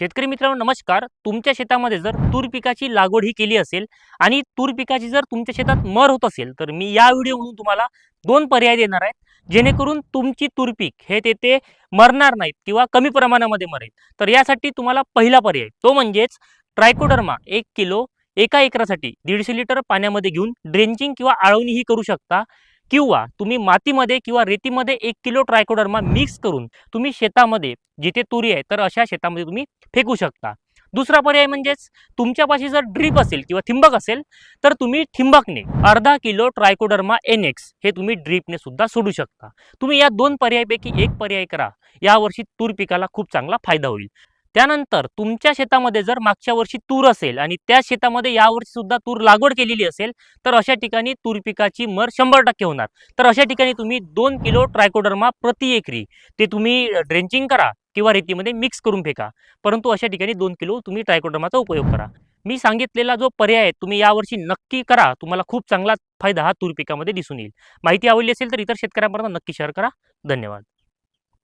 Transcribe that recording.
शेतकरी मित्रांनो नमस्कार. तुमच्या शेतामध्ये जर तूर पिकाची लागवड ही केली असेल आणि तूर पिकाची जर तुमच्या शेतात मर होत असेल तर मी या व्हिडिओमधून तुम्हाला दोन पर्याय देणार आहेत जेणेकरून तुमची तूर पीक हे तेथे मरणार नाहीत किंवा कमी प्रमाणामध्ये मरेल. तर यासाठी तुम्हाला पहिला पर्याय तो म्हणजेच ट्रायकोडर्मा एक किलो एका एकरासाठी दीडशे लिटर पाण्यामध्ये घेऊन ड्रेंचिंग किंवा आळवणी ही करू शकता. किंवा तुम्ही मातीमध्ये किंवा रेतीमध्ये एक किलो ट्रायकोडर्मा मिक्स करून तुम्ही शेतामध्ये जिथे तुरी आहे तर अशा शेतामध्ये तुम्ही फेकू शकता. दुसरा पर्याय म्हणजेच तुमच्यापाशी जर ड्रीप असेल किंवा ठिंबक असेल तर तुम्ही ठिंबकने अर्धा किलो ट्रायकोडर्मा एन एक्स हे तुम्ही ड्रीपने सुद्धा सोडू शकता. तुम्ही या दोन पर्यायपैकी एक पर्याय करा. यावर्षी तूर पिकाला खूप चांगला फायदा होईल. त्यानंतर तुमच्या शेतामध्ये जर मागच्या वर्षी तूर असेल आणि त्या शेतामध्ये यावर्षी सुद्धा तूर लागवड केलेली असेल तर अशा ठिकाणी तूर पिकाची मर शंभर टक्के होणार. तर अशा ठिकाणी तुम्ही दोन किलो ट्रायकोडर्मा प्रति एकरी ते तुम्ही ड्रेंचिंग करा किंवा रेतीमध्ये मिक्स करून फेका. परंतु अशा ठिकाणी दोन किलो तुम्ही ट्रायकोडर्माचा उपयोग करा. मी सांगितलेला जो पर्याय आहे तुम्ही यावर्षी नक्की करा. तुम्हाला खूप चांगला फायदा हा तूर पिकामध्ये दिसून येईल. माहिती आवडली असेल तर इतर शेतकऱ्यांपर्यंत नक्की शेअर करा. धन्यवाद.